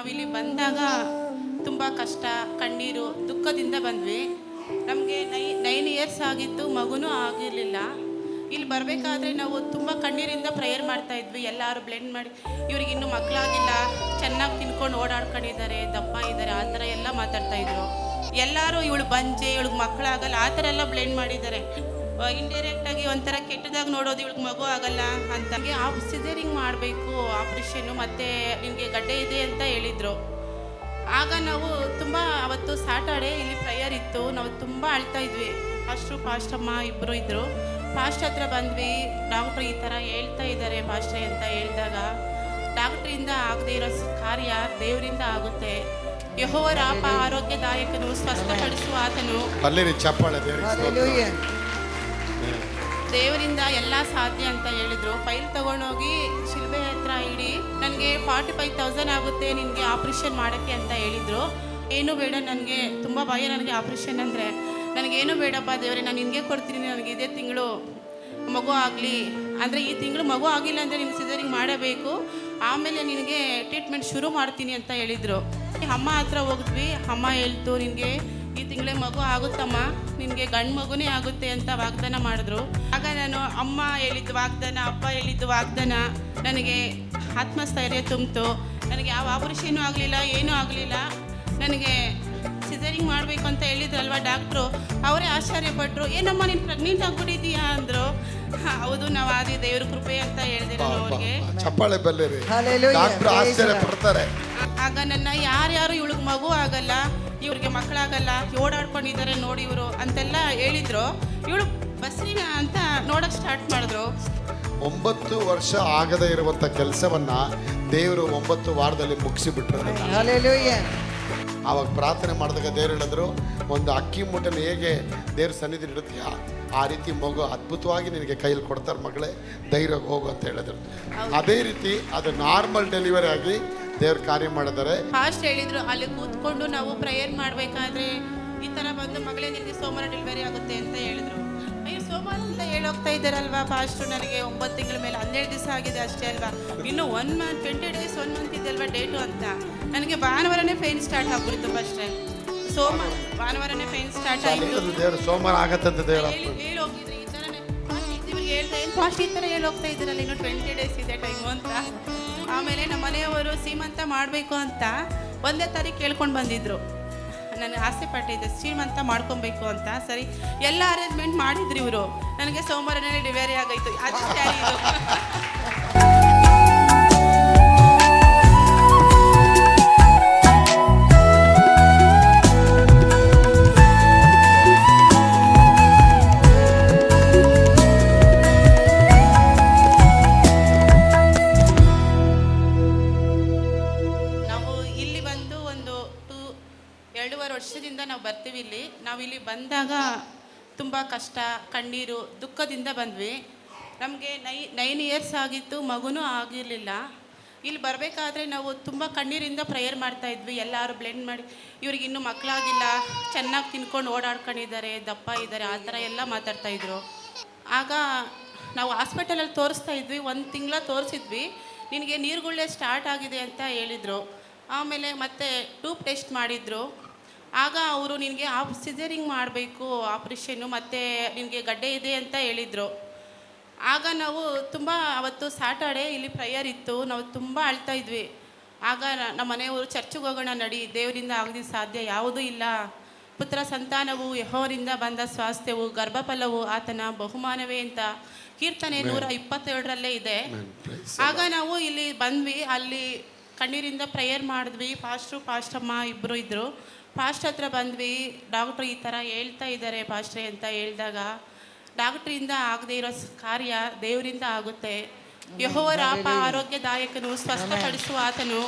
ನಾವಿಲ್ಲಿ ಬಂದಾಗ ತುಂಬ ಕಷ್ಟ, ಕಣ್ಣೀರು, ದುಃಖದಿಂದ ಬಂದ್ವಿ. ನಮಗೆ ನೈ ನೈನ್ ಇಯರ್ಸ್ ಆಗಿತ್ತು ಮಗುನೂ ಆಗಿರಲಿಲ್ಲ. ಇಲ್ಲಿ ಬರಬೇಕಾದ್ರೆ ನಾವು ತುಂಬ ಕಣ್ಣೀರಿಂದ ಪ್ರೇಯರ್ ಮಾಡ್ತಾ ಇದ್ವಿ. ಎಲ್ಲರೂ ಬ್ಲೆಂಡ್ ಮಾಡಿ, ಇವ್ರಿಗೆ ಇನ್ನೂ ಮಕ್ಕಳಾಗಿಲ್ಲ ಚೆನ್ನಾಗಿ ತಿನ್ಕೊಂಡು ಓಡಾಡ್ಕೊಂಡಿದ್ದಾರೆ, ದಪ್ಪ ಇದ್ದಾರೆ, ಆ ಥರ ಎಲ್ಲ ಮಾತಾಡ್ತಾ ಇದ್ರು. ಎಲ್ಲರೂ ಇವಳು ಬಂಜೆ, ಇವಳಿಗೆ ಮಕ್ಕಳಾಗಲ್ಲ ಆ ಥರ ಎಲ್ಲ ಬ್ಲೆಂಡ್ ಮಾಡಿದ್ದಾರೆ. ಇಂಡೈರೆಕ್ಟ್ ಆಗಿ ಒಂಥರ ಕೆಟ್ಟದಾಗಿ ನೋಡೋದು ಇವಳಿಗೆ ಮಗು ಆಗಲ್ಲ ಅಂತ. ಆ ಸಿಜರಿಂಗ್ ಮಾಡಬೇಕು ಆಪ್ರೇಷನ್ನು ಮತ್ತು ನಿಮಗೆ ಗಡ್ಡೆ ಇದೆ ಅಂತ ಹೇಳಿದರು. ಆಗ ನಾವು ತುಂಬ ಅವತ್ತು ಸಾಟರ್ಡೆ ಇಲ್ಲಿ ಪ್ರೇಯರ್ ಇತ್ತು. ನಾವು ತುಂಬ ಅಳ್ತಾ ಇದ್ವಿ. ಫಾಸ್ಟ್ರು ಫಾಸ್ಟಮ್ಮ ಇಬ್ಬರು ಇದ್ದರು ಫಾಸ್ಟ್ ಹತ್ರ ಬಂದ್ವಿ. ಡಾಕ್ಟ್ರು ಈ ಥರ ಹೇಳ್ತಾ ಇದ್ದಾರೆ ಫಾಸ್ಟ್ರೆ ಅಂತ ಹೇಳಿದಾಗ ಡಾಕ್ಟ್ರಿಂದ ಆಗದೇ ಇರೋ ಸ್- ಕಾರ್ಯ ದೇವರಿಂದ ಆಗುತ್ತೆ. ಯಹೋವರಾಪ ಆರೋಗ್ಯದಾಯಕನು ಸ್ವಸ್ಥಪಡಿಸುವ ಆತನು. ದೇವರಿಂದ ಎಲ್ಲ ಸಾಧ್ಯ ಅಂತ ಹೇಳಿದ್ರು. ಫೈಲ್ ತಗೊಂಡೋಗಿ ಶಿಲ್ಬೆ ಹತ್ರ ಇಡಿ. ನನಗೆ ಫಾರ್ಟಿ ಫೈವ್ ತೌಸಂಡ್ ಆಗುತ್ತೆ, ನಿನಗೆ ಆಪ್ರೇಷನ್ ಮಾಡೋಕ್ಕೆ ಅಂತ ಹೇಳಿದರು. ಏನು ಬೇಡ, ನನಗೆ ತುಂಬ ಭಯ ನನಗೆ ಆಪ್ರೇಷನ್ ಅಂದರೆ. ನನಗೇನು ಬೇಡಪ್ಪ ದೇವರೇ, ನಾನು ನಿನಗೆ ಕೊಡ್ತೀನಿ, ನನಗೆ ಇದೇ ತಿಂಗಳು ಮಗು ಆಗಲಿ. ಅಂದರೆ ಈ ತಿಂಗಳು ಮಗು ಆಗಿಲ್ಲ ಅಂದರೆ ನಿಮ್ಮ ಸಿಸರಿಂಗ್ ಮಾಡಬೇಕು. ಆಮೇಲೆ ನಿನಗೆ ಟ್ರೀಟ್ಮೆಂಟ್ ಶುರು ಮಾಡ್ತೀನಿ ಅಂತ ಹೇಳಿದರು. ಅಮ್ಮ ಹತ್ರ ಹೋಗಿದ್ವಿ. ಅಮ್ಮ ಹೇಳ್ತು, ನಿನಗೆ ಈ ತಿಂಗಳೇ ಮಗು ಆಗುತ್ತಮ್ಮ? ನಿನಗೆ ಗಂಡು ಮಗುನೇ ಆಗುತ್ತೆ ಅಂತ ವಾಗ್ದಾನ ಮಾಡಿದ್ರು. ಆಗ ನಾನು ಅಮ್ಮ ಹೇಳಿದ್ದು ವಾಗ್ದಾನ ಅಪ್ಪ ಹೇಳಿದ್ದು ವಾಗ್ದಾನ. ನನಗೆ ಆತ್ಮಸ್ಥೈರ್ಯ ತುಂಬಿತು. ನನಗೆ ಯಾವ ಆಪರೇಷನು ಆಗಲಿಲ್ಲ ಏನೂ ಆಗಲಿಲ್ಲ. ನನಗೆ ಸಿಸರಿಂಗ್ ಮಾಡಬೇಕು ಅಂತ ಹೇಳಿದ್ರಲ್ವ ಡಾಕ್ಟ್ರು? ಅವರೇ ಆಶ್ಚರ್ಯಪಟ್ಟರು ಏನಮ್ಮ ನೀನು ಪ್ರೆಗ್ನೆಂಟ್ ಆಗ್ಬಿಟ್ಟಿದ್ದೀಯಾ? ಅಂದರು. ಹೌದು ನಾವು ಆದಿ ದೇವ್ರ ಕೃಪೆ ಅಂತ ಹೇಳಿದೆ ನಾನು ಅವ್ರಿಗೆ. ಚಪ್ಪಾಳೆ ಬಲ್ಲಿರಿ Hallelujah. ಡಾಕ್ಟರ್ ಆಶ್ಚರ್ಯ ಪಡ್ತಾರೆ. ಆಗ ನನ್ನ ಯಾರ್ಯಾರು ಇವಳಿಗೆ ಮಗು ಆಗಲ್ಲ ಇವ್ರಿಗೆ ಮಕ್ಕಳಾಗಲ್ಲ ಓಡಾಡ್ಕೊಂಡಿದ್ದಾರೆ ನೋಡಿ ಇವರು ಅಂತೆಲ್ಲ ಹೇಳಿದ್ರು. ಇವಳು ಬಸ್ಸಿನ ಅಂತ ನೋಡಕ್ ಸ್ಟಾರ್ಟ್ ಮಾಡಿದ್ರು. ಒಂಬತ್ತು ವರ್ಷ ಆಗದೆ ಇರುವಂತ ಕೆಲಸವನ್ನ ದೇವರು ಒಂಬತ್ತು ವಾರದಲ್ಲಿ ಮುಗಿಸಿಬಿಟ್ರು ಬಿಟ್ಟರು ಆವಾಗ ಪ್ರಾರ್ಥನೆ ಮಾಡಿದಾಗ ದೇವ್ರು ಹೇಳಿದ್ರು ಒಂದು ಅಕ್ಕಿ ಮುಟ್ಟನ ಹೇಗೆ ದೇವ್ರ ಸನ್ನಿಧಿ ಇಡುತ್ತೀಯ? ಆ ರೀತಿ ಮಗು ಅದ್ಭುತವಾಗಿ ನಿನಗೆ ಕೈಯಲ್ಲಿ ಕೊಡ್ತಾರೆ ಮಗಳೇ ಧೈರ್ಯ ಹೋಗು ಅಂತ ಹೇಳಿದ್ರು. ಅದೇ ರೀತಿ ಅದು ನಾರ್ಮಲ್ ಡೆಲಿವರಿ ಆಗಿ ದೇವ್ರ ಕಾರ್ಯ ಮಾಡಿದ್ದಾರೆ. ಫಾಸ್ಟ್ ಹೇಳಿದ್ರು ಅಲ್ಲಿ ಕೂತ್ಕೊಂಡು ನಾವು ಪ್ರೇಯರ್ ಮಾಡಬೇಕಾದ್ರೆ ಈ ತರ ಬಂದು ಮಗಳೇ ನಿಮಗೆ ಸೋಮವಾರ ಡೆಲಿವರಿ ಆಗುತ್ತೆ ಅಂತ ಹೇಳಿದ್ರು. ಅಯ್ಯೋ ಸೋಮವಾರ ಅಂತ ಹೇಳೋಗ್ತಾ ಇದ್ದಾರಲ್ವಾ ಫಾಸ್ಟ್ ನನಗೆ? ಒಂಬತ್ತು ತಿಂಗಳ ಮೇಲೆ ಹನ್ನೆರಡು ದಿವಸ ಆಗಿದೆ ಅಷ್ಟೇ ಅಲ್ವಾ? ಇನ್ನು one month twenty days one month ಇದೆಯಲ್ವಾ ಡೇಟು ಅಂತ? ನನಗೆ ಭಾನುವಾರನೇ ಪೇನ್ ಸ್ಟಾರ್ಟ್ ಆಗ್ಬಿಡ್ತು ಫಸ್ಟ್ ಸೋಮವಾರ ಭಾನುವಾರನೇ ಪೇನ್ ಸ್ಟಾರ್ಟ್ ಆಗಿತ್ತು ದೇವ್ರು ಸೋಮವಾರ ಆಗತ್ತಂತ ದೇವರು ಹೇಳಿ ಹೋಗಿದ್ರಿ ಈ ಥರನೇ ಹೇಳ್ತಾ ಫಾಸ್ಟ್ ಈ ಥರ ಹೇಳಿ ಹೋಗ್ತಾ ಇದ್ದೀರಲ್ಲ ಇನ್ನು ಟ್ವೆಂಟಿ ಡೇಸ್ ಇದೆ ಟೈಮು ಅಂತ? ಆಮೇಲೆ ನಮ್ಮ ಮನೆಯವರು ಸೀಮಂತ ಮಾಡಬೇಕು ಅಂತ ಒಂದೇ ತಾರೀಕು ಕೇಳ್ಕೊಂಡು ಬಂದಿದ್ರು. ನನಗೆ ಆಸೆ ಪಟ್ಟಿದ್ದೆ ಶ್ರೀಮಂತ ಮಾಡ್ಕೊಬೇಕು ಅಂತ. ಸರಿ, ಎಲ್ಲ ಅರೇಂಜ್ಮೆಂಟ್ ಮಾಡಿದ್ರು ಇವರು. ನನಗೆ ಸೋಮವಾರನೇ ಡಿವೇರಿ ಆಗೋಯ್ತು. ಅದು ನಾವು ಬರ್ತೀವಿ ಇಲ್ಲಿ. ನಾವು ಇಲ್ಲಿ ಬಂದಾಗ ತುಂಬ ಕಷ್ಟ, ಕಣ್ಣೀರು, ದುಃಖದಿಂದ ಬಂದ್ವಿ. ನಮಗೆ ನೈ ನೈನ್ ಇಯರ್ಸ್ ಆಗಿತ್ತು, ಮಗುನೂ ಆಗಿರಲಿಲ್ಲ. ಇಲ್ಲಿ ಬರಬೇಕಾದ್ರೆ ನಾವು ತುಂಬ ಕಣ್ಣೀರಿಂದ ಪ್ರೇಯರ್ ಮಾಡ್ತಾ ಇದ್ವಿ. ಎಲ್ಲರೂ ಬ್ಲೆಂಡ್ ಮಾಡಿ, ಇವ್ರಿಗೆ ಇನ್ನೂ ಮಕ್ಕಳಾಗಿಲ್ಲ ಚೆನ್ನಾಗಿ ತಿನ್ಕೊಂಡು ಓಡಾಡ್ಕೊಂಡಿದ್ದಾರೆ, ದಪ್ಪ ಇದ್ದಾರೆ, ಆ ಥರ ಎಲ್ಲ ಮಾತಾಡ್ತಾ ಇದ್ರು. ಆಗ ನಾವು ಹಾಸ್ಪಿಟಲಲ್ಲಿ ತೋರಿಸ್ತಾ ಇದ್ವಿ, ಒಂದು ತಿಂಗಳ ತೋರಿಸಿದ್ವಿ. ನಿನಗೆ ನೀರುಗುಳ್ಳೆ ಸ್ಟಾರ್ಟ್ ಆಗಿದೆ ಅಂತ ಹೇಳಿದರು. ಆಮೇಲೆ ಮತ್ತೆ ಟೂಬ್ ಟೆಸ್ಟ್ ಮಾಡಿದರು. ಆಗ ಅವರು ನಿನಗೆ ಆಪ್ ಸಿಜರಿಂಗ್ ಮಾಡಬೇಕು ಆಪ್ರೇಷನ್ನು ಮತ್ತು ನಿನಗೆ ಗಡ್ಡೆ ಇದೆ ಅಂತ ಹೇಳಿದರು. ಆಗ ನಾವು ತುಂಬ ಅವತ್ತು ಸಾಟರ್ಡೆ ಇಲ್ಲಿ ಪ್ರೇಯರ್ ಇತ್ತು ನಾವು ತುಂಬ ಅಳ್ತಾ ಇದ್ವಿ. ಆಗ ನಮ್ಮ ಮನೆಯವರು ಚರ್ಚಿಗೆ ಹೋಗೋಣ ನಡಿ ದೇವರಿಂದ ಆಗದಿ ಸಾಧ್ಯ ಯಾವುದೂ ಇಲ್ಲ. ಪುತ್ರ ಸಂತಾನವು ಯಹೋರಿಂದ ಬಂದ ಸ್ವಾಸ್ಥ್ಯವು ಗರ್ಭಫಲವು ಆತನ ಬಹುಮಾನವೇ ಅಂತ ಕೀರ್ತನೆ ನೂರ ಇಪ್ಪತ್ತೇಳರಲ್ಲೇ ಇದೆ. ಆಗ ನಾವು ಇಲ್ಲಿ ಬಂದ್ವಿ ಅಲ್ಲಿ ಕಣ್ಣೀರಿಂದ ಪ್ರೇಯರ್ ಮಾಡಿದ್ವಿ. ಫಾಸ್ಟ್ರು ಪಾಸ್ಟಮ್ಮ ಇಬ್ಬರು ಇದ್ದರು ಫಾಸ್ಟ್ ಹತ್ರ ಬಂದ್ವಿ ಡಾಕ್ಟ್ರು ಈ ಥರ ಹೇಳ್ತಾ ಇದ್ದಾರೆ ಪಾಸ್ಟ್ರೆ ಅಂತ ಹೇಳಿದಾಗ ಡಾಕ್ಟ್ರಿಂದ ಆಗದೇ ಇರೋ ಸ್- ಕಾರ್ಯ ದೇವರಿಂದ ಆಗುತ್ತೆ. ಯಹೋವ ರಾಪ ಆರೋಗ್ಯದಾಯಕನು ಸ್ವಸ್ಥಪಡಿಸುವ ಆತನು.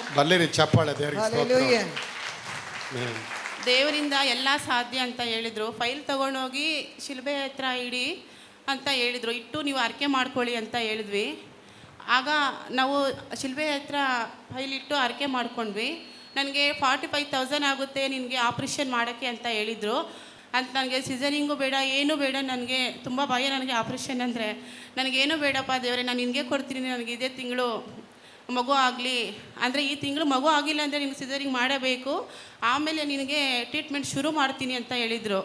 ದೇವರಿಂದ ಎಲ್ಲ ಸಾಧ್ಯ ಅಂತ ಹೇಳಿದರು. ಫೈಲ್ ತಗೊಂಡೋಗಿ ಶಿಲ್ಬೆ ಹತ್ರ ಇಡಿ ಅಂತ ಹೇಳಿದರು. ಇಟ್ಟು ನೀವು ಅರ್ಕೆ ಮಾಡ್ಕೊಳ್ಳಿ ಅಂತ ಹೇಳಿದ್ವಿ. ಆಗ ನಾವು ಶಿಲ್ಬೆ ಹತ್ರ ಫೈಲ್ ಇಟ್ಟು ಅರ್ಕೆ ಮಾಡ್ಕೊಂಡ್ವಿ. ನನಗೆ ಫಾರ್ಟಿ ಫೈವ್ ತೌಸಂಡ್ ಆಗುತ್ತೆ, ನಿನಗೆ ಆಪ್ರೇಷನ್ ಮಾಡೋಕ್ಕೆ ಅಂತ ಹೇಳಿದರು. ಅಂತ ನನಗೆ, ಸೀಸನಿಂಗು ಬೇಡ, ಏನೂ ಬೇಡ, ನನಗೆ ತುಂಬ ಭಯ ನನಗೆ ಆಪ್ರೇಷನ್ ಅಂದರೆ. ನನಗೇನು ಬೇಡಪ್ಪ ದೇವರೇ, ನಾನು ನಿನಗೆ ಕೊಡ್ತೀನಿ, ನನಗೆ ಇದೇ ತಿಂಗಳು ಮಗು ಆಗಲಿ. ಅಂದರೆ ಈ ತಿಂಗಳು ಮಗು ಆಗಿಲ್ಲ ಅಂದರೆ ನಿಮ್ಗೆ ಸಿಸರಿಂಗ್ ಮಾಡಬೇಕು. ಆಮೇಲೆ ನಿನಗೆ ಟ್ರೀಟ್ಮೆಂಟ್ ಶುರು ಮಾಡ್ತೀನಿ ಅಂತ ಹೇಳಿದರು.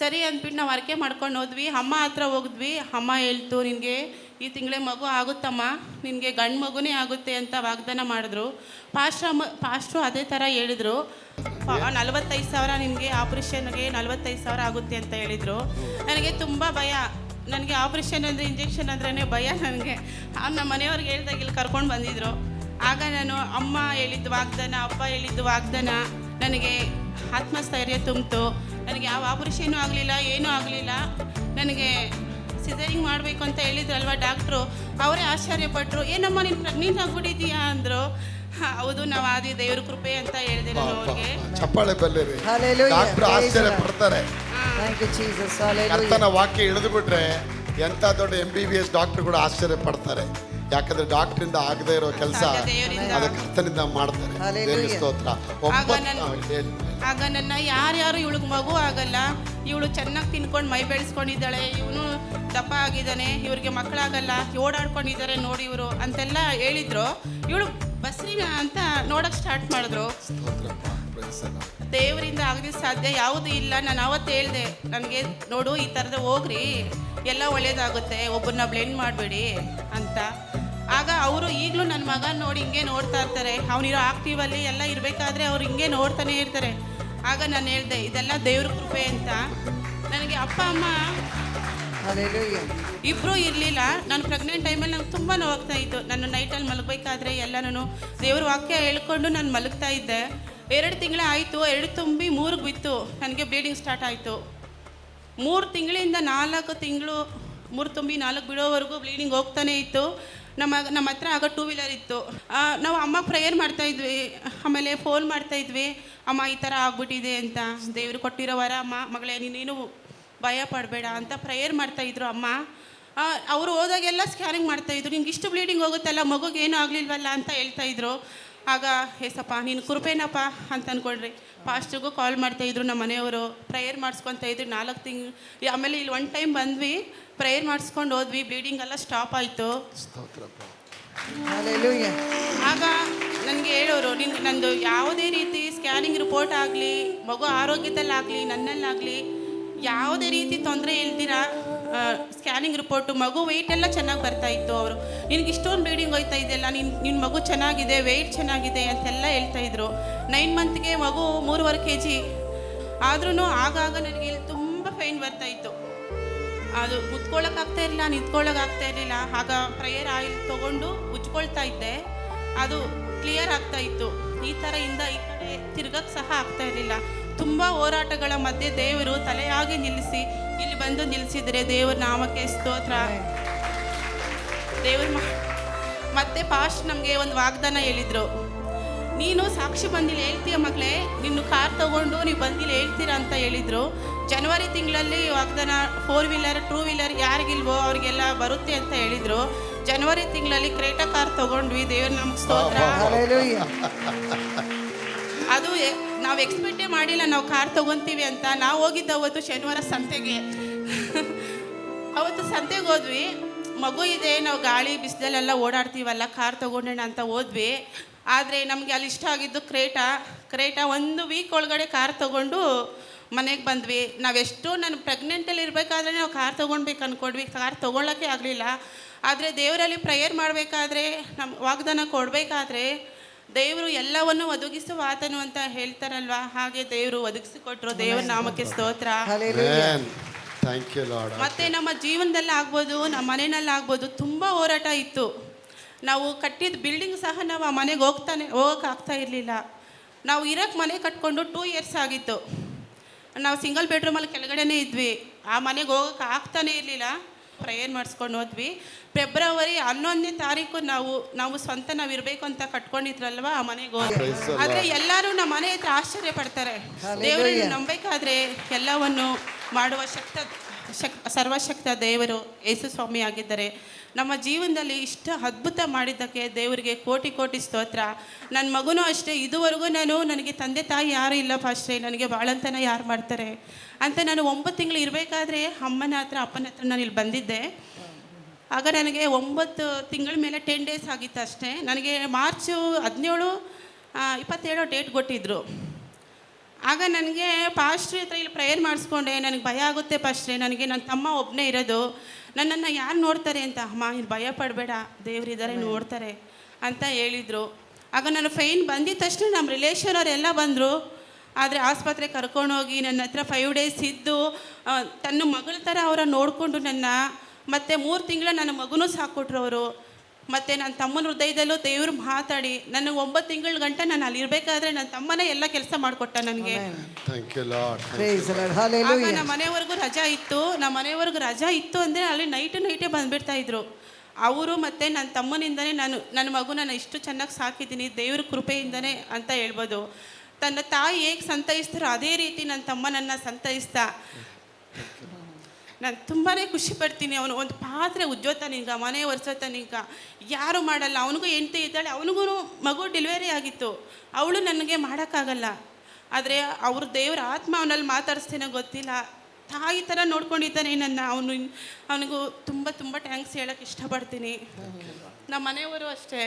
ಸರಿ ಅಂದ್ಬಿಟ್ಟು ನಾವು ಅರಕೆ ಮಾಡ್ಕೊಂಡು ಹೋದ್ವಿ. ಅಮ್ಮ ಹತ್ರ ಹೋಗಿದ್ವಿ. ಅಮ್ಮ ಹೇಳ್ತು, ನಿನಗೆ ಈ ತಿಂಗಳೇ ಮಗು ಆಗುತ್ತಮ್ಮ? ನಿನಗೆ ಗಂಡು ಮಗುನೇ ಆಗುತ್ತೆ ಅಂತ ವಾಗ್ದಾನ ಮಾಡಿದ್ರು. ಪಾಶ್ರಮ ಪಾಸ್ಟ್ರು ಅದೇ ಥರ ಹೇಳಿದರು. ನಲವತ್ತೈದು ಸಾವಿರ ನಿಮಗೆ ಆಪ್ರೇಷನ್ಗೆ ನಲವತ್ತೈದು ಸಾವಿರ ಆಗುತ್ತೆ ಅಂತ ಹೇಳಿದರು. ನನಗೆ ತುಂಬ ಭಯ. ನನಗೆ ಆಪ್ರೇಷನ್ ಅಂದರೆ, ಇಂಜೆಕ್ಷನ್ ಅಂದ್ರೇ ಭಯ ನನಗೆ. ನಮ್ಮ ಮನೆಯವ್ರಿಗೆ ಹೇಳ್ದಾಗ ಇಲ್ಲಿ ಕರ್ಕೊಂಡು ಬಂದಿದ್ರು. ಆಗ ನಾನು ಅಮ್ಮ ಹೇಳಿದ್ದು ವಾಗ್ದಾನ, ಅಪ್ಪ ಹೇಳಿದ್ದು ವಾಗ್ದಾನ. ನನಗೆ ಆತ್ಮಸ್ಥೈರ್ಯ ತುಂಬಿತು. ನನಗೆ ಯಾವ ಆಪರೇಷನು ಆಗಲಿಲ್ಲ, ಏನೂ ಆಗಲಿಲ್ಲ. ನನಗೆ ಸಿಸರಿಂಗ್ ಮಾಡಬೇಕು ಅಂತ ಹೇಳಿದ್ರಲ್ವ ಡಾಕ್ಟ್ರು ಅವರೇ ಆಶ್ಚರ್ಯಪಟ್ಟರು ಏನಮ್ಮ ನೀನು ಪ್ರೆಗ್ನೆಂಟ್ ಆಗ್ಬಿಟ್ಟಿದೀಯಾ ಅಂದರು ಹೌದು ನಾವು ಆದಿ ದೇವ್ರ ಕೃಪೆ ಅಂತ ಹೇಳಿದೆ ನಾನು ಅವ್ರಿಗೆ ಚಪ್ಪಾಳೆ ಬಲ್ಲಿರಿ Hallelujah. ಡಾಕ್ಟರ್ Praise ಆಶ್ಚರ್ಯ God. ಪಡ್ತಾರೆ Thank you, Jesus. Hallelujah. ಕರ್ತನ ವಾಕ್ಯ ಇಳಿದು ಬಿಟ್ರೆ ಎಂತ ದೊಡ್ಡ M B B S doctor ಕೂಡ ಆಶ್ಚರ್ಯ ಪಡ್ತಾರೆ ಯಾಕಂದ್ರೆ ಡಾಕ್ಟರಿಂದ ಆಗದೆ ಇರೋ ಕೆಲಸ. ಅದ ಕರ್ತನಿಂದ ಮಾಡ್ತಾರೆ. ಸ್ತೋತ್ರ. ಆಗ ನನ್ನ ಯಾರ್ಯಾರು ಇವಳಿಗೆ ಮಗು ಆಗಲ್ಲ ಇವಳು ಚೆನ್ನಾಗಿ ತಿನ್ಕೊಂಡು ಮೈ ಬೆಳೆಸ್ಕೊಂಡಿದ್ದಾಳೆ ಇವನು ದಪ್ಪ ಆಗಿದ್ದಾನೆ ಇವ್ರಿಗೆ ಮಕ್ಕಳಾಗಲ್ಲ ಓಡಾಡ್ಕೊಂಡಿದ್ದಾರೆ ನೋಡಿ ಇವರು ಅಂತೆಲ್ಲ ಹೇಳಿದ್ರು. ಇವಳು ಬಸ್ರಿನ ಅಂತ ನೋಡಕ್ ಸ್ಟಾರ್ಟ್ ಮಾಡಿದ್ರು. ದೇವರಿಂದ ಆಗದೆ ಸಾಧ್ಯ ಯಾವುದು ಇಲ್ಲ. ನಾನು ಅವತ್ತು ಹೇಳ್ದೆ ನನಗೆ ನೋಡು ಈ ಥರದ ಹೋಗ್ರಿ ಎಲ್ಲ ಒಳ್ಳೇದಾಗುತ್ತೆ ಒಬ್ಬರನ್ನ ಬ್ಲೆಂಡ್ ಮಾಡಬೇಡಿ ಅಂತ. ಆಗ ಅವರು ಈಗಲೂ ನನ್ನ ಮಗ ನೋಡಿ ಹಿಂಗೆ ನೋಡ್ತಾ ಇರ್ತಾರೆ. ಅವನಿರೋ ಆಕ್ಟಿವಲ್ಲಿ ಎಲ್ಲ ಇರಬೇಕಾದ್ರೆ ಅವ್ರು ಹಿಂಗೆ ನೋಡ್ತಾನೆ ಇರ್ತಾರೆ. ಆಗ ನಾನು ಹೇಳ್ದೆ ಇದೆಲ್ಲ ದೇವ್ರ ಕೃಪೆ ಅಂತ. ನನಗೆ ಅಪ್ಪ ಅಮ್ಮ. ಇಬ್ಬರೂ ಇರಲಿಲ್ಲ. ನಾನು ಪ್ರೆಗ್ನೆಂಟ್ ಟೈಮಲ್ಲಿ ನಂಗೆ ತುಂಬ ನೋವಾಗ್ತಾ ಇತ್ತು. ನಾನು ನೈಟಲ್ಲಿ ಮಲಗಬೇಕಾದ್ರೆ ಎಲ್ಲ ನಾನು ದೇವ್ರ ವಾಕ್ಯ ಹೇಳ್ಕೊಂಡು ನಾನು ಮಲಗ್ತಾ ಇದ್ದೆ. ಎರಡು ತಿಂಗಳ ಆಯಿತು ಎರಡು ತುಂಬಿ ಮೂರಿಗೆ ಬಿತ್ತು. ನನಗೆ ಬ್ಲೀಡಿಂಗ್ ಸ್ಟಾರ್ಟ್ ಆಯಿತು. ಮೂರು ತಿಂಗಳಿಂದ ನಾಲ್ಕು ತಿಂಗಳು ಮೂರು ತುಂಬಿ ನಾಲ್ಕು ಬಿಡೋವರೆಗೂ ಬ್ಲೀಡಿಂಗ್ ಹೋಗ್ತಾನೆ ಇತ್ತು. ನಮ್ಮ ನಮ್ಮ ಹತ್ರ ಆಗ ಟೂ ವೀಲರ್ ಇತ್ತು. ನಾವು ಅಮ್ಮಗೆ ಪ್ರೇಯರ್ ಮಾಡ್ತಾ ಇದ್ವಿ. ಆಮೇಲೆ ಫೋನ್ ಮಾಡ್ತಾ ಇದ್ವಿ. ಅಮ್ಮ, ಈ ಥರ ಆಗ್ಬಿಟ್ಟಿದೆ ಅಂತ. ದೇವರು ಕೊಟ್ಟಿರೋ ವರ, ಅಮ್ಮ, ಮಗಳೇ, ನೀನೇನು ಭಯ ಪಡಬೇಡ ಅಂತ ಪ್ರೇಯರ್ ಮಾಡ್ತಾ ಇದ್ರು ಅಮ್ಮ. ಅವರು ಹೋದಾಗೆಲ್ಲ ಸ್ಕ್ಯಾನಿಂಗ್ ಮಾಡ್ತಾ ಇದ್ರು. ನಿಂಗೆ ಇಷ್ಟು ಬ್ಲೀಡಿಂಗ್ ಹೋಗುತ್ತಲ್ಲ, ಮಗುಗೆ ಏನೂ ಆಗಲಿಲ್ವಲ್ಲ ಅಂತ ಹೇಳ್ತಾ ಇದ್ರು. ಆಗ ಏಸಪ್ಪ ನೀನು ಕೃಪೇನಪ್ಪ ಅಂತ ಅನ್ಕೊಂಡ್ರಿ. ಪಾಸ್ಟ್ರಿಗೂ ಕಾಲ್ ಮಾಡ್ತಾ ಇದ್ರು ನಮ್ಮ ಮನೆಯವರು ಪ್ರೇಯರ್ ಮಾಡಿಸ್ಕೊತಾ ಇದ್ರು ನಾಲ್ಕು ತಿಂಗಳು ಆಮೇಲೆ ಇಲ್ಲಿ ಒನ್ ಟೈಮ್ ಬಂದ್ವಿ ಪ್ರೇಯರ್ ಮಾಡಿಸ್ಕೊಂಡು ಹೋದ್ವಿ ಬ್ಲೀಡಿಂಗ್ ಎಲ್ಲ ಸ್ಟಾಪ್ ಆಯಿತು. ಆಗ ನನಗೆ ಹೇಳೋರು ನಿನ್ ನಂದು ಯಾವುದೇ ರೀತಿ ಸ್ಕ್ಯಾನಿಂಗ್ ರಿಪೋರ್ಟ್ ಆಗಲಿ ಮಗು ಆರೋಗ್ಯದಲ್ಲಾಗಲಿ ನನ್ನಲ್ಲಾಗಲಿ ಯಾವುದೇ ರೀತಿ ತೊಂದರೆ ಇಲ್ದಿರ ಸ್ಕ್ಯಾನಿಂಗ್ ರಿಪೋರ್ಟು ಮಗು ವೆಯ್ಟ್ ಎಲ್ಲ ಚೆನ್ನಾಗಿ ಬರ್ತಾ ಇತ್ತು ಅವರು. ನಿನಗೆ ಇಷ್ಟೊಂದು ಬ್ಲೀಡಿಂಗ್ ಹೋಯ್ತಾ ಇದೆಯಲ್ಲ ನಿನ್ನ ನಿನ್ನ ಮಗು ಚೆನ್ನಾಗಿದೆ ವೆಯ್ಟ್ ಚೆನ್ನಾಗಿದೆ ಅಂತೆಲ್ಲ ಹೇಳ್ತಾ ಇದ್ರು. ನೈನ್ ಮಂತ್ಗೆ ಮಗು ಮೂರುವರೆ ಕೆ ಜಿ ಆದ್ರೂ ಆಗಾಗ ನನಗೆ ಇಲ್ಲಿ ತುಂಬ ಫೈನ್ ಬರ್ತಾ ಇತ್ತು. ಅದು ಕುತ್ಕೊಳ್ಳೋಕ್ಕಾಗ್ತಾ ಇರಲಿಲ್ಲ ನಿಂತ್ಕೊಳ್ಳೋಕೆ ಆಗ್ತಾ ಇರಲಿಲ್ಲ. ಆಗ ಪ್ರೇಯರ್ ಆಯಿಲ್ ತೊಗೊಂಡು ಉಜ್ಕೊಳ್ತಾ ಇದ್ದೆ. ಅದು ಕ್ಲಿಯರ್ ಆಗ್ತಾ ಇತ್ತು. ಈ ಥರ ಇಂದ ಈ ಕಡೆ ತಿರ್ಗಕ್ಕೆ ಸಹ ಆಗ್ತಾ ಇರಲಿಲ್ಲ. ತುಂಬ ಹೋರಾಟಗಳ ಮಧ್ಯೆ ದೇವರು ತಲೆಯಾಗಿ ನಿಲ್ಲಿಸಿ ಇಲ್ಲಿ ಬಂದು ನಿಲ್ಲಿಸಿದರೆ ದೇವರ ನಾಮಕ್ಕೆ ಸ್ತೋತ್ರ. ದೇವ್ರ ಮತ್ತೆ ಪಾಸ್ಟ್ ನಮಗೆ ಒಂದು ವಾಗ್ದಾನ ಹೇಳಿದರು. ನೀನು ಸಾಕ್ಷಿ ಬಂದಿಲ್ಲ ಹೇಳ್ತೀಯ ಮಗಳೇ? ನಿನ್ನ ಕಾರ್ ತಗೊಂಡು ನೀವು ಬಂದಿಲ್ಲ ಹೇಳ್ತೀರಾ ಅಂತ ಹೇಳಿದರು. ಜನವರಿ ತಿಂಗಳಲ್ಲಿ ವಾಗ್ದಾನ ಫೋರ್ ವೀಲರ್ ಟೂ ವೀಲರ್ ಯಾರಿಗಿಲ್ವೋ ಅವ್ರಿಗೆಲ್ಲ ಬರುತ್ತೆ ಅಂತ ಹೇಳಿದರು. ಜನವರಿ ತಿಂಗಳಲ್ಲಿ ಕ್ರೇಟಾ ಕಾರ್ ತಗೊಂಡ್ವಿ ದೇವ್ರ ನಮ್ಗೆ ಸ್ತೋತ್ರ. ಅದು ನಾವು ಎಕ್ಸ್ಪೆಕ್ಟೇ ಮಾಡಿಲ್ಲ, ನಾವು ಕಾರ್ ತಗೊಂತೀವಿ ಅಂತ. ನಾವು ಹೋಗಿದ್ದ ಅವತ್ತು ಶನಿವಾರ ಸಂತೆಗೆ. ಅವತ್ತು ಸಂತೆಗೆ ಹೋದ್ವಿ. ಮಗು ಇದೆ, ನಾವು ಗಾಳಿ ಬಿಸಿಲಲ್ಲೆಲ್ಲ ಓಡಾಡ್ತೀವಲ್ಲ, ಕಾರ್ ತಗೊಂಡೋಣ ಅಂತ ಹೋದ್ವಿ. ಆದರೆ ನಮಗೆ ಅಲ್ಲಿ ಇಷ್ಟ ಆಗಿದ್ದು ಕ್ರೇಟಾ. ಕ್ರೇಟಾ ಒಂದು ವೀಕ್ ಒಳಗಡೆ ಕಾರ್ ತಗೊಂಡು ಮನೆಗೆ ಬಂದ್ವಿ. ನಾವೆಷ್ಟು ನಾನು ಪ್ರೆಗ್ನೆಂಟಲ್ಲಿ ಇರಬೇಕಾದ್ರೆ ನಾವು ಕಾರ್ ತೊಗೊಳ್ಬೇಕು ಅಂದ್ಕೊಂಡ್ವಿ ಕಾರ್ ತೊಗೊಳ್ಳೋಕ್ಕೆ ಆಗಲಿಲ್ಲ. ಆದರೆ ದೇವರಲ್ಲಿ ಪ್ರೇಯರ್ ಮಾಡಬೇಕಾದ್ರೆ ನಮ್ಮ ವಾಗ್ದಾನ ಕೊಡಬೇಕಾದ್ರೆ ದೇವರು ಎಲ್ಲವನ್ನು ಒದಗಿಸುವ ಆತನು ಅಂತ ಹೇಳ್ತಾರಲ್ವಾ? ಹಾಗೆ ದೇವರು ಒದಗಿಸಿಕೊಟ್ರು. ದೇವರ ನಾಮಕ್ಕೆ ಸ್ತೋತ್ರ. Hallelujah. Amen. Thank you, Lord. ಮತ್ತೆ ನಮ್ಮ ಜೀವನದಲ್ಲಿ ಆಗ್ಬೋದು ನಮ್ಮ ಮನೆಯಲ್ಲಿ ಆಗ್ಬೋದು ತುಂಬ ಹೋರಾಟ ಇತ್ತು. ನಾವು ಕಟ್ಟಿದ ಬಿಲ್ಡಿಂಗ್ ಸಹ ನಾವು ಆ ಮನೆಗೆ ಹೋಗ್ತಾನೆ ಹೋಗಕ್ಕೆ ಆಗ್ತಾ ಇರಲಿಲ್ಲ. ನಾವು ಇರೋಕ್ಕೆ ಮನೆ ಕಟ್ಕೊಂಡು ಟೂ ಇಯರ್ಸ್ ಆಗಿತ್ತು. ನಾವು ಸಿಂಗಲ್ ಬೆಡ್ರೂಮಲ್ಲಿ ಕೆಳಗಡೆನೇ ಇದ್ವಿ. ಆ ಮನೆಗೆ ಹೋಗಕ್ಕೆ ಆಗ್ತಾನೇ ಇರಲಿಲ್ಲ. ಪ್ರೇಯರ್ ಮಾಡಿಸ್ಕೊಂಡು ಹೋದ್ವಿ. ಫೆಬ್ರವರಿ ಹನ್ನೊಂದನೇ ತಾರೀಕು ನಾವು ನಾವು ಸ್ವಂತ ನಾವು ಇರಬೇಕು ಅಂತ ಕಟ್ಕೊಂಡಿದ್ರಲ್ವ ಆ ಮನೆಗೆ ಹೋದ್ವಿ ಆದರೆ ಎಲ್ಲರೂ ನಮ್ಮ ಮನೆ ಹತ್ರ ಆಶ್ಚರ್ಯ ಪಡ್ತಾರೆ. ದೇವರನ್ನು ನಂಬಬೇಕಾದ್ರೆ ಎಲ್ಲವನ್ನು ಮಾಡುವ ಶಕ್ತ ಶಕ್, ಸರ್ವಶಕ್ತ ದೇವರು ಯೇಸು ಸ್ವಾಮಿ ಆಗಿದ್ದಾರೆ ನಮ್ಮ ಜೀವನದಲ್ಲಿ ಇಷ್ಟು ಅದ್ಭುತ ಮಾಡಿದ್ದಕ್ಕೆ ದೇವರಿಗೆ ಕೋಟಿ ಕೋಟಿ ಸ್ತೋತ್ರ. ನನ್ನ ಮಗುನೂ ಅಷ್ಟೇ, ಇದುವರೆಗೂ ನಾನು ನನಗೆ ತಂದೆ ತಾಯಿ ಯಾರೂ ಇಲ್ಲ ಅಷ್ಟೇ ನನಗೆ ಬಾಳಂತನ ಯಾರು ಮಾಡ್ತಾರೆ? ಅಂತ ನಾನು ಒಂಬತ್ತು ತಿಂಗಳು ಇರಬೇಕಾದ್ರೆ ಅಮ್ಮನ ಹತ್ರ, ಅಪ್ಪನ ಹತ್ರ ನಾನು ಇಲ್ಲಿ ಬಂದಿದ್ದೆ. ಆಗ ನನಗೆ ಒಂಬತ್ತು ತಿಂಗಳ ಮೇಲೆ ಟೆನ್ ಡೇಸ್ ಆಗಿತ್ತು ಅಷ್ಟೇ ನನಗೆ ಮಾರ್ಚು ಹದಿನೇಳು ಇಪ್ಪತ್ತೇಳು ಡೇಟ್ ಕೊಟ್ಟಿದ್ರು. ಆಗ ನನಗೆ ಪಾಸ್ಟ್ರಿ ಹತ್ರ ಇಲ್ಲಿ ಪ್ರೇಯರ್ ಮಾಡಿಸ್ಕೊಂಡೆ ನನಗೆ ಭಯ ಆಗುತ್ತೆ ಪಾಸ್ಟ್ರಿ ನನಗೆ ನನ್ನ ತಮ್ಮ ಒಬ್ಬನೇ ಇರೋದು. ನನ್ನನ್ನು ಯಾರು ನೋಡ್ತಾರೆ ಅಂತ? ಅಮ್ಮ ಇಲ್ಲಿ ಭಯ ಪಡಬೇಡ ದೇವರಿದ್ದಾರೆ ನೋಡ್ತಾರೆ ಅಂತ ಹೇಳಿದರು. ಆಗ ನಾನು ಫೈನ್ ಬಂದಿದ್ದ ತಕ್ಷಣ ನಮ್ಮ ರಿಲೇಷನ್ ಅವರೆಲ್ಲ ಬಂದರು. ಆದರೆ ಆಸ್ಪತ್ರೆ ಕರ್ಕೊಂಡೋಗಿ ನನ್ನ ಹತ್ರ ಫೈವ್ ಡೇಸ್ ಇದ್ದು ತನ್ನ ಮಗಳ ಥರ ಅವರ ನೋಡಿಕೊಂಡು ನನ್ನ ಮತ್ತು ಮೂರು ತಿಂಗಳ ನನ್ನ ಮಗನೂ ಸಾಕೊಟ್ರು ಅವರು. ಮತ್ತು ನನ್ನ ತಮ್ಮನ ಹೃದಯದಲ್ಲೂ ದೇವರು ಮಾತಾಡಿ ನನಗೆ ಒಂಬತ್ತು ತಿಂಗಳ ಗಂಟ ನಾನು ಅಲ್ಲಿ ಇರಬೇಕಾದ್ರೆ ನನ್ನ ತಮ್ಮನೇ ಎಲ್ಲ ಕೆಲಸ ಮಾಡಿಕೊಟ್ಟ ನನಗೆ. ನಮ್ಮ ಮನೆಯವರೆಗೂ ರಜಾ ಇತ್ತು. ನಮ್ಮ ಮನೆಯವರೆಗೂ ರಜಾ ಇತ್ತು ಅಂದರೆ ಅಲ್ಲಿ ನೈಟು ನೈಟೇ ಬಂದುಬಿಡ್ತಾ ಇದ್ರು. ಅವರು ಮತ್ತು ನನ್ನ ತಮ್ಮನಿಂದನೇ ನಾನು ನನ್ನ ಮಗು ನಾನು ಇಷ್ಟು ಚೆನ್ನಾಗಿ ಸಾಕಿದ್ದೀನಿ ದೇವ್ರ ಕೃಪೆಯಿಂದನೇ ಅಂತ ಹೇಳ್ಬೋದು. ತನ್ನ ತಾಯಿ ಹೇಗೆ ಸಂತೈಸ್ತಾರೋ ಅದೇ ರೀತಿ ನನ್ನ ತಮ್ಮನನ್ನು ಸಂತೈಸ್ತಾ. ನಾನು ತುಂಬಾ ಖುಷಿ ಪಡ್ತೀನಿ ಅವನು. ಒಂದು ಪಾತ್ರೆ ಉಜ್ಜೋತಾನೀಗ ಮನೆ ಒರೆಸೋತಾನೀಗ ಯಾರು ಮಾಡಲ್ಲ. ಅವನಿಗೂ ಹೆಂಡತಿ ಇದ್ದಾಳೆ. ಅವನಿಗೂ ಮಗು ಡೆಲಿವರಿ ಆಗಿತ್ತು. ಅವಳು ನನಗೆ ಮಾಡೋಕ್ಕಾಗಲ್ಲ. ಆದರೆ ಅವ್ರ ದೇವ್ರ ಆತ್ಮ ಅವನಲ್ಲಿ ಮಾತಾಡಿಸ್ತೇನೋ ಗೊತ್ತಿಲ್ಲ. ತಾಯಿ ಥರ ನೋಡ್ಕೊಂಡಿದ್ದಾನೆ ನನ್ನ. ಅವನು ಅವನಿಗೂ ತುಂಬ ತುಂಬ ಟ್ಯಾಂಕ್ಸ್ ಹೇಳೋಕ್ಕೆ ಇಷ್ಟಪಡ್ತೀನಿ. ನಮ್ಮ ಮನೆಯವರು ಅಷ್ಟೇ.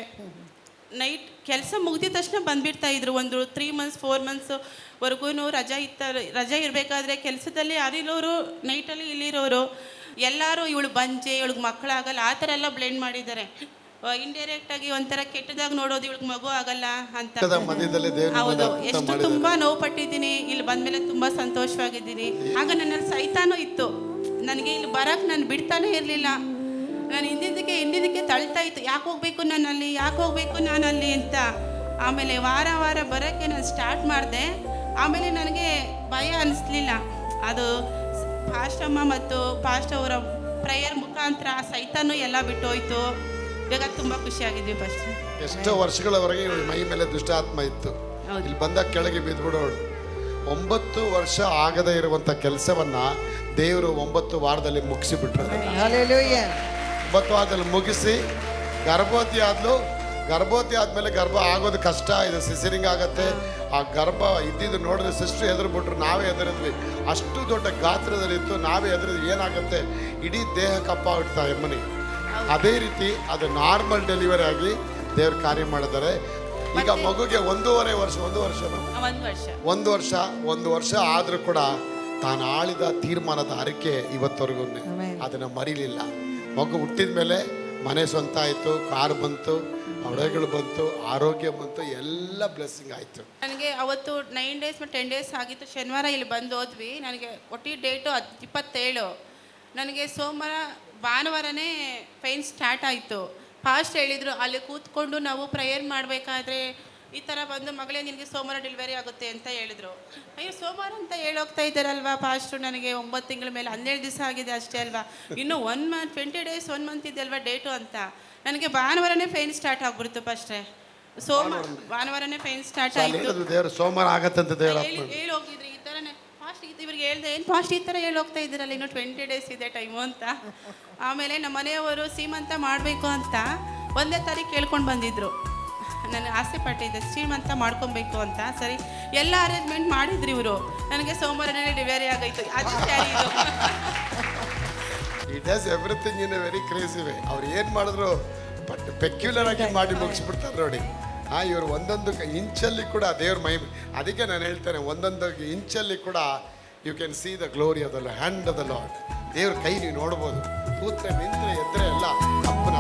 ನೈಟ್ ಕೆಲಸ ಮುಗಿದ ತಕ್ಷಣ ಬಂದ್ಬಿಡ್ತಾ ಇದ್ರು. ಒಂದು ತ್ರೀ ಮಂತ್ಸ್ ಫೋರ್ ಮಂತ್ಸ್ವರೆಗೂ ರಜಾ ಇತ್ತ ರಜಾ ಇರಬೇಕಾದ್ರೆ ಕೆಲಸದಲ್ಲಿ ಅರಿಲೋರು ನೈಟಲ್ಲಿ ಇಲ್ಲಿರೋರು ಎಲ್ಲರೂ ಇವಳು ಬಂಜೆ ಇವಳಿಗೆ ಮಕ್ಕಳಾಗಲ್ಲ ಆ ಥರ ಎಲ್ಲ ಬ್ಲೆಂಡ್ ಮಾಡಿದ್ದಾರೆ. ಇಂಡೈರೆಕ್ಟಾಗಿ ಒಂಥರ ಕೆಟ್ಟದಾಗ ನೋಡೋದು ಇವಳಿಗೆ ಮಗು ಆಗಲ್ಲ ಅಂತ. ಹೌದು. ಎಷ್ಟು ತುಂಬ ನೋವು ಪಟ್ಟಿದ್ದೀನಿ ಇಲ್ಲಿ ಬಂದ್ಮೇಲೆ ತುಂಬಾ ಸಂತೋಷವಾಗಿದ್ದೀನಿ. ಆಗ ನನ್ನ ಸೈತಾನೂ ಇತ್ತು. ನನಗೆ ಇಲ್ಲಿ ಬರಕ್ ನಾನು ಬಿಡ್ತಾನೇ ಇರಲಿಲ್ಲ. ನಾನು ಹಿಂದಿದ್ದಕ್ಕೆ ಹಿಂದಿದ್ದಕ್ಕೆ ತಳ್ತಾ ಇತ್ತು. ಯಾಕೆ ಹೋಗ್ಬೇಕು ನಾನು ಅಲ್ಲಿ ಯಾಕೆ ಹೋಗ್ಬೇಕು ನಾನು ಅಲ್ಲಿ ಅಂತ. ಆಮೇಲೆ ವಾರ ವಾರ ಬರೋಕ್ಕೆ ನಾನು ಸ್ಟಾರ್ಟ್ ಮಾಡಿದೆ. ಆಮೇಲೆ ನನಗೆ ಭಯ ಅನ್ನಿಸ್ಲಿಲ್ಲ ಅದು ಪಾಸ್ಟಮ್ಮ ಮತ್ತು ಪಾಸ್ಟ್ ಅವರ ಪ್ರೇಯರ್ ಮುಖಾಂತರ ಸೈತಾನು ಎಲ್ಲ ಬಿಟ್ಟು ಹೋಯ್ತು ಇವಾಗ ತುಂಬ ಖುಷಿಯಾಗಿದ್ವಿ ಫಸ್ಟ್ ಎಷ್ಟೋ ವರ್ಷಗಳವರೆಗೆ ಮೈ ಮೇಲೆ ದುಷ್ಟಾತ್ಮ ಇತ್ತು. ಇಲ್ಲಿ ಬಂದಾಗ ಕೆಳಗೆ ಬಿದ್ದುಬಿಡೋಳು ಒಂಬತ್ತು ವರ್ಷ ಆಗದೇ ಇರುವಂತ ಕೆಲಸವನ್ನ ದೇವರು ಒಂಬತ್ತು ವಾರದಲ್ಲಿ ಮುಗಿಸಿಬಿಟ್ರು. ಒಂಬತ್ತು ಮುಗಿಸಿ ಗರ್ಭವತಿ ಆದ್ಲು ಗರ್ಭವತಿ ಆದ್ಮೇಲೆ ಗರ್ಭ ಆಗೋದು ಕಷ್ಟ ಇದು ಸಿಸರಿಂಗ್ ಆಗತ್ತೆ. ಆ ಗರ್ಭ ಇದ್ದಿದ್ದು ನೋಡಿದ್ರೆ ಸಿಸ್ಟರ್ ಎದುರು ಬಿಟ್ರು ನಾವೇ ಎದುರಿದ್ವಿ ಅಷ್ಟು ದೊಡ್ಡ ಗಾತ್ರದಲ್ಲಿತ್ತು ನಾವೇ ಎದುರಿದ್ವಿ ಏನಾಗುತ್ತೆ? ಇಡೀ ದೇಹ ಕಪ್ಪ ಆಗ್ತಾ ಎಮ್ಮನಿ ಅದೇ ರೀತಿ ಅದು ನಾರ್ಮಲ್ ಡೆಲಿವರಿ ಆಗಿ ದೇವ್ರ ಕಾರ್ಯ ಮಾಡಿದ್ದಾರೆ. ಈಗ ಮಗುಗೆ ಒಂದೂವರೆ ವರ್ಷ ಒಂದು ವರ್ಷ ಒಂದು ವರ್ಷ. ಒಂದು ವರ್ಷ ಆದರೂ ಕೂಡ ತಾನು ಆಳಿದ ತೀರ್ಮಾನದ ಅರಿಕೆ ಇವತ್ತವರೆಗೂ. ಅದನ್ನು ಮರಿಲಿಲ್ಲ. ಮಗು ಹುಟ್ಟಿದ ಮೇಲೆ ಮನೆ ಸ್ವಂತ ಆಯಿತು, ಕಾರ್ ಬಂತು ಹೊಳೆಗಳು ಬಂತು, ಆರೋಗ್ಯ ಬಂತು, ಎಲ್ಲ ಬ್ಲೆಸ್ಸಿಂಗ್ ಆಯಿತು. ನನಗೆ ಅವತ್ತು ನೈನ್ ಡೇಸ್ ಮತ್ತು ಟೆನ್ ಡೇಸ್ ಆಗಿತ್ತು. ಶನಿವಾರ ಇಲ್ಲಿ ಬಂದು ಹೋದ್ವಿ. ನನಗೆ ಒಟ್ಟಿ ಡೇಟು ಹತ್ತು ಇಪ್ಪತ್ತೇಳು. ನನಗೆ ಸೋಮವಾರ, ಭಾನುವಾರನೇ ಪೈನ್ ಸ್ಟಾರ್ಟ್ ಆಯಿತು. ಫಾಸ್ಟ್ ಹೇಳಿದರು, ಅಲ್ಲಿ ಕೂತ್ಕೊಂಡು ನಾವು ಪ್ರೇಯರ್ ಮಾಡಬೇಕಾದ್ರೆ ಈ ಥರ ಬಂದು ಮಗಳೇ ನಿನಗೆ ಸೋಮವಾರ ಡೆಲಿವರಿ ಆಗುತ್ತೆ ಅಂತ ಹೇಳಿದ್ರು. ಅಯ್ಯೋ ಸೋಮವಾರ ಅಂತ ಹೇಳೋಗ್ತಾ ಇದ್ದಾರಲ್ವಾ? ಫಾಸ್ಟು ನನಗೆ ಒಂಬತ್ತು ತಿಂಗಳ ಮೇಲೆ ಹನ್ನೆರಡು ದಿವಸ ಆಗಿದೆ ಅಷ್ಟೇ ಅಲ್ವಾ? ಇನ್ನು one month twenty days one month ಇದೆ ಅಲ್ವಾ ಡೇಟು ಅಂತ? ನನಗೆ ಭಾನುವಾರನೇ ಪೇನ್ ಸ್ಟಾರ್ಟ್ ಆಗ್ಬಿಡ್ತು ಫಸ್ಟೇ ಸೋಮವಾರ ಭಾನುವಾರನೇ. ಪೇನ್ ಸ್ಟಾರ್ಟ್ ಆಯಿತು. ಸೋಮವಾರ ಆಗತ್ತಂತ ಹೇಳಿ ಹೋಗಿದ್ರಿ ಈ ಥರನೇ ಫಾಸ್ಟ್ ಇವ್ರಿಗೆ ಹೇಳ್ದೆ ಏನು ಫಾಸ್ಟ್ ಈ ಥರ ಹೇಳೋಗ್ತಾ ಇದ್ದೀರಲ್ಲ ಇನ್ನು ಟ್ವೆಂಟಿ ಡೇಸ್ ಇದೆ ಟೈಮು ಅಂತ. ಆಮೇಲೆ ನಮ್ಮ ಮನೆಯವರು ಸೀಮಂತ ಮಾಡಬೇಕು ಅಂತ ಒಂದೇ ತಾರೀಕು ಕೇಳ್ಕೊಂಡು ಬಂದಿದ್ರು. ನಾನು ಆಸೆ ಪಟ್ಟಿದ್ದೆ ಶ್ರೀಮಂತ ಮಾಡ್ಕೊಬೇಕು ಅಂತ. ಸರಿ ಎಲ್ಲ ಅರೇಂಜ್ಮೆಂಟ್ ಮಾಡಿದ್ರು ಇವರು. ನನಗೆ ಸೋಮವಾರನೇ ಡೆಲಿವರಿ ಆಗೈತು. ಅದು ಸ್ಯಾರಿ ಇದು. It has everything in a very crazy way ಅವ್ರು ಏನು ಮಾಡಿದ್ರು ಬಟ್ ಪೆಕ್ಯುಲರ್ ಆಗಿ ಮಾಡಿ ಮುಗಿಸ್ಬಿಡ್ತಾರೆ ನೋಡಿ. ಆ ಇವರು ಒಂದೊಂದು ಇಂಚಲ್ಲಿ ಕೂಡ ದೇವ್ರ ಮೈ ಅದಕ್ಕೆ ನಾನು ಹೇಳ್ತೇನೆ ಒಂದೊಂದು ಇಂಚಲ್ಲಿ ಕೂಡ you can see the glory of the hand of the ದೇವ್ರ ಕೈ ನೀವು ನೋಡ್ಬೋದು. ಕೂತ್ರೆ ನಿಂತರೆ ಎದ್ರೆ ಎಲ್ಲ ಅಪ್ಪನ